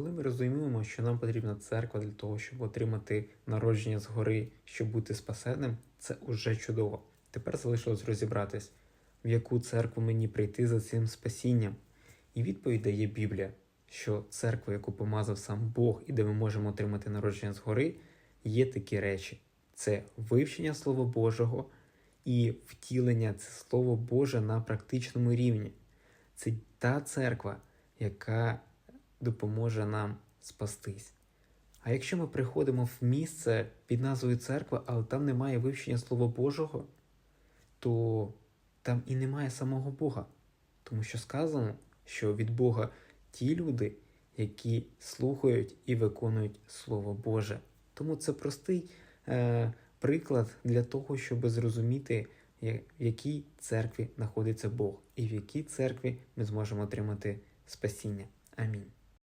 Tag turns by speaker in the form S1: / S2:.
S1: Коли ми розуміємо, що нам потрібна церква для того, щоб отримати народження згори, щоб бути спасенним, це уже чудово. Тепер залишилось розібратись, в яку церкву мені прийти за цим спасінням. І відповідь дає Біблія, що церква, яку помазав сам Бог і де ми можемо отримати народження згори, є такі речі: це вивчення Слова Божого і втілення це Слово Боже на практичному рівні. Це та церква, яка допоможе нам спастись. А якщо ми приходимо в місце під назвою церква, але там немає вивчення Слова Божого, то там і немає самого Бога. Тому що сказано, що від Бога ті люди, які слухають і виконують Слово Боже. Тому це простий е, приклад для того, щоб зрозуміти, в якій церкві знаходиться Бог, і в якій церкві ми зможемо отримати спасіння. Амінь.